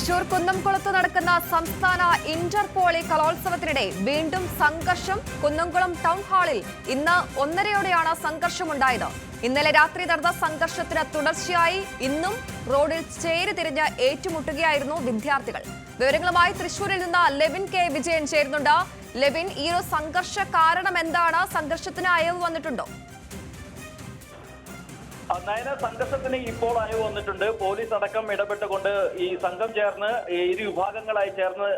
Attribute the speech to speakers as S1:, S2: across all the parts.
S1: തൃശൂർ കുന്നംകുളത്ത് നടക്കുന്ന സംസ്ഥാന ഇന്റർപോളി കലോത്സവത്തിനിടെ വീണ്ടും സംഘർഷം കുന്നംകുളം ടൗൺ ഹാളിൽ ഇന്ന് ഒന്നരയോടെയാണ് സംഘർഷമുണ്ടായത്. ഇന്നലെ രാത്രി നടന്ന സംഘർഷത്തിന് തുടർച്ചയായി ഇന്നും റോഡിൽ ചേരി തിരിഞ്ഞ് ഏറ്റുമുട്ടുകയായിരുന്നു വിദ്യാർത്ഥികൾ. വിവരങ്ങളുമായി തൃശൂരിൽ നിന്ന് ലെവിൻ കെ വിജയൻ ചേരുന്നുണ്ട്. ലെവിൻ ഈ ഒരു സംഘർഷ കാരണം എന്താണ്? സംഘർഷത്തിന് അയവ് വന്നിട്ടുണ്ടോ?
S2: നയന സംഘർഷത്തിന് ഇപ്പോൾ അയവ് വന്നിട്ടുണ്ട്. പോലീസ് അടക്കം ഇടപെട്ടുകൊണ്ട് ഈ സംഘം ചേർന്ന് ഇരു വിഭാഗങ്ങളായി ചേർന്ന്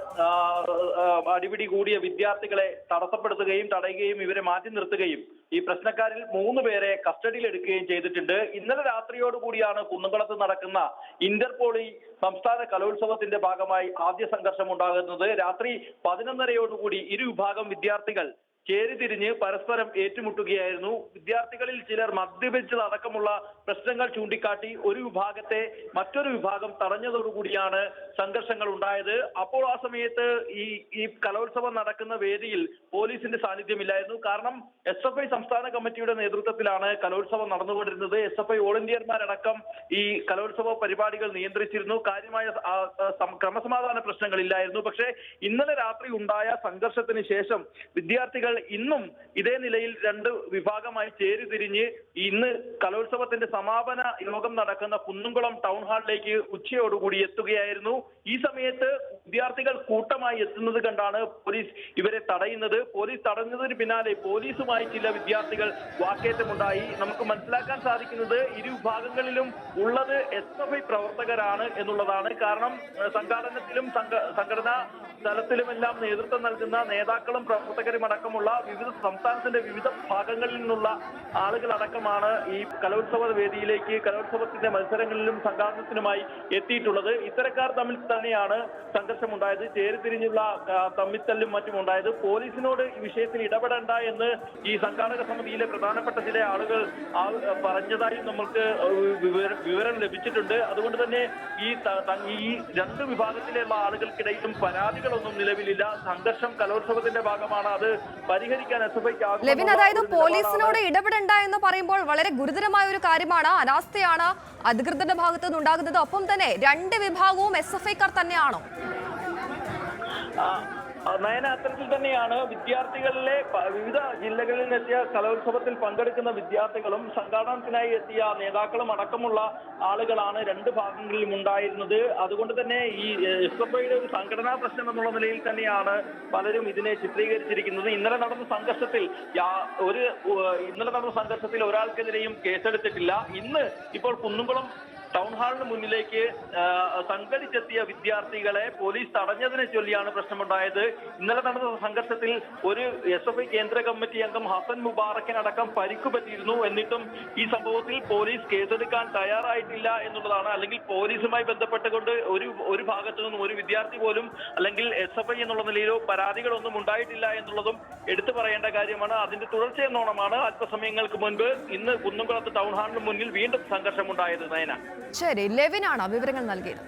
S2: അടിപിടി കൂടിയ വിദ്യാർത്ഥികളെ തടസ്സപ്പെടുത്തുകയും തടയുകയും ഇവരെ മാറ്റി നിർത്തുകയും ഈ പ്രശ്നക്കാരിൽ മൂന്ന് പേരെ കസ്റ്റഡിയിൽ എടുക്കുകയും ചെയ്തിട്ടുണ്ട്. ഇന്നലെ രാത്രിയോടുകൂടിയാണ് കുന്നംകുളത്ത് നടക്കുന്ന ഇന്റർപോളി സംസ്ഥാന കലോത്സവത്തിന്റെ ഭാഗമായി ആദ്യ സംഘർഷം ഉണ്ടാകുന്നത്. രാത്രി പതിനൊന്നരയോടുകൂടി ഇരു വിഭാഗം വിദ്യാർത്ഥികൾ ചേരിതിരിഞ്ഞ് പരസ്പരം ഏറ്റുമുട്ടുകയായിരുന്നു. വിദ്യാർത്ഥികളിൽ ചിലർ മദ്യപിച്ചതടക്കമുള്ള പ്രശ്നങ്ങൾ ചൂണ്ടിക്കാട്ടി ഒരു വിഭാഗത്തെ മറ്റൊരു വിഭാഗം തടഞ്ഞതോടുകൂടിയാണ് സംഘർഷങ്ങൾ ഉണ്ടായത്. അപ്പോൾ ആ സമയത്ത് ഈ ഈ കലോത്സവം നടക്കുന്ന വേദിയിൽ പോലീസിന്റെ സാന്നിധ്യമില്ലായിരുന്നു. കാരണം എസ് എഫ് ഐ സംസ്ഥാന കമ്മിറ്റിയുടെ നേതൃത്വത്തിലാണ് കലോത്സവം നടന്നുകൊണ്ടിരുന്നത്. എസ് എഫ് ഐ ഓൾ ഇന്ത്യന്മാരടക്കം ഈ കലോത്സവ പരിപാടികൾ നിയന്ത്രിച്ചിരുന്നു. കാര്യമായ ക്രമസമാധാന പ്രശ്നങ്ങളില്ലായിരുന്നു. പക്ഷേ ഇന്നലെ രാത്രി ഉണ്ടായ സംഘർഷത്തിന് ശേഷം വിദ്യാർത്ഥികൾ ഇന്നും ഇതേ നിലയിൽ രണ്ട് വിഭാഗമായി ചേരിതിരിഞ്ഞ് ഇന്ന് കലോത്സവത്തിന്റെ സമാപന യോഗം നടക്കുന്ന കുന്നുംകുളം ടൗൺ ഹാളിലേക്ക് ഉച്ചയോടുകൂടി എത്തുകയായിരുന്നു. ഈ സമയത്ത് വിദ്യാർത്ഥികൾ കൂട്ടമായി എത്തുന്നത് കണ്ടാണ് പോലീസ് ഇവരെ തടയുന്നത്. പോലീസ് തടഞ്ഞതിന് പിന്നാലെ പോലീസുമായി ചില വിദ്യാർത്ഥികൾ വാക്കേറ്റമുണ്ടായി. നമുക്ക് മനസ്സിലാക്കാൻ സാധിക്കുന്നത് ഇരു വിഭാഗങ്ങളിലും ഉള്ളത് എസ് എഫ് ഐ പ്രവർത്തകരാണ് എന്നുള്ളതാണ്. കാരണം സംഘാടനത്തിലും സംഘ- സംഘടനാ തലത്തിലുമെല്ലാം നേതൃത്വം നൽകുന്ന നേതാക്കളും പ്രവർത്തകരും അടക്കമുള്ള വിവിധ സംസ്ഥാനത്തിന്റെ വിവിധ ഭാഗങ്ങളിൽ നിന്നുള്ള ആളുകളടക്കമാണ് ഈ കലോത്സവ വേദിയിലേക്ക് കലോത്സവത്തിന്റെ മത്സരങ്ങളിലും സംഘാടനത്തിനുമായി എത്തിയിട്ടുള്ളത്. ഇത്തരക്കാർ തമ്മിൽ തന്നെയാണ് സംഘർഷമുണ്ടായത്. ചേരിതിരിഞ്ഞുള്ള തമ്മിത്തല്ലും മറ്റും ഉണ്ടായത്. പോലീസിനോട് ഈ വിഷയത്തിൽ ഇടപെടേണ്ട എന്ന് ഈ സംഘാടക സമിതിയിലെ പ്രധാനപ്പെട്ട ചില ആളുകൾ പറഞ്ഞതായും നമ്മൾക്ക് വിവര- ലഭിച്ചിട്ടുണ്ട്. അതുകൊണ്ട് തന്നെ ഈ ഈ രണ്ട് വിഭാഗത്തിലുള്ള ആളുകൾക്കിടയിലും പരാതികളൊന്നും നിലവിലില്ല. സംഘർഷം കലോത്സവത്തിന്റെ ഭാഗമാണ്. അത് പരിഹരിക്കാൻ എസ് എഫ് ഐക്ക്
S1: ലെവിൻ അതായത് പോലീസിനോട് ഇടപെടണ്ട എന്ന് പറയുമ്പോൾ വളരെ ഗുരുതരമായ ഒരു കാര്യമാണ്. അനാസ്ഥയാണ് അധികൃതരുടെ ഭാഗത്തു നിന്നുണ്ടാകുന്നത് ഒപ്പം തന്നെ രണ്ട് വിഭാഗവും എസ് എഫ് ഐക്കാർ തന്നെയാണോ?
S2: ആ, ആ, നയന അത്തരത്തിൽ തന്നെയാണ് വിദ്യാർത്ഥികളിലെ വിവിധ ജില്ലകളിൽ നിന്നെത്തിയ കലോത്സവത്തിൽ പങ്കെടുക്കുന്ന വിദ്യാർത്ഥികളും സംഘാടനത്തിനായി എത്തിയ നേതാക്കളും അടക്കമുള്ള ആളുകളാണ് രണ്ട് ഭാഗങ്ങളിലും ഉണ്ടായിരുന്നത്. അതുകൊണ്ട് തന്നെ ഈ എസ് എഫ് ഐയുടെ ഒരു സംഘടനാ പ്രശ്നം എന്നുള്ള നിലയിൽ തന്നെയാണ് പലരും ഇതിനെ ചിത്രീകരിച്ചിരിക്കുന്നത്. ഇന്നലെ നടന്ന സംഘർഷത്തിൽ ഒരു ഇന്നലെ നടന്ന സംഘർഷത്തിൽ ഒരാൾക്കെതിരെയും കേസെടുത്തിട്ടില്ല. ഇന്ന് ഇപ്പോൾ കുന്നുംകുളം ടൗൺ ഹാളിന് മുന്നിലേക്ക് സംഘടിച്ചെത്തിയ വിദ്യാർത്ഥികളെ പോലീസ് തടഞ്ഞതിനെ ചൊല്ലിയാണ് പ്രശ്നമുണ്ടായത്. ഇന്നലെ നടന്ന സംഘർഷത്തിൽ ഒരു എസ് എഫ് ഐ കേന്ദ്ര കമ്മിറ്റി അംഗം ഹസൻ മുബാറക്കിനടക്കം പരിക്കു പറ്റിയിരുന്നു. എന്നിട്ടും ഈ സംഭവത്തിൽ പോലീസ് കേസെടുക്കാൻ തയ്യാറായിട്ടില്ല എന്നുള്ളതാണ്. അല്ലെങ്കിൽ പോലീസുമായി ബന്ധപ്പെട്ടുകൊണ്ട് ഒരു ഒരു ഭാഗത്തു നിന്നും ഒരു വിദ്യാർത്ഥി പോലും അല്ലെങ്കിൽ എസ് എഫ് ഐ എന്നുള്ള നിലയിലോ പരാതികളൊന്നും ഉണ്ടായിട്ടില്ല എന്നുള്ളതും എടുത്തു പറയേണ്ട കാര്യമാണ്. അതിന്റെ തുടർച്ചയെന്നോണമാണ് അല്പസമയങ്ങൾക്ക് മുൻപ് ഇന്ന് കുന്നംകുളത്ത് ടൗൺ ഹാളിന് മുന്നിൽ വീണ്ടും സംഘർഷമുണ്ടായത് നയന.
S1: ശരി ലെവിനാണ് വിവരങ്ങൾ നൽകിയത്?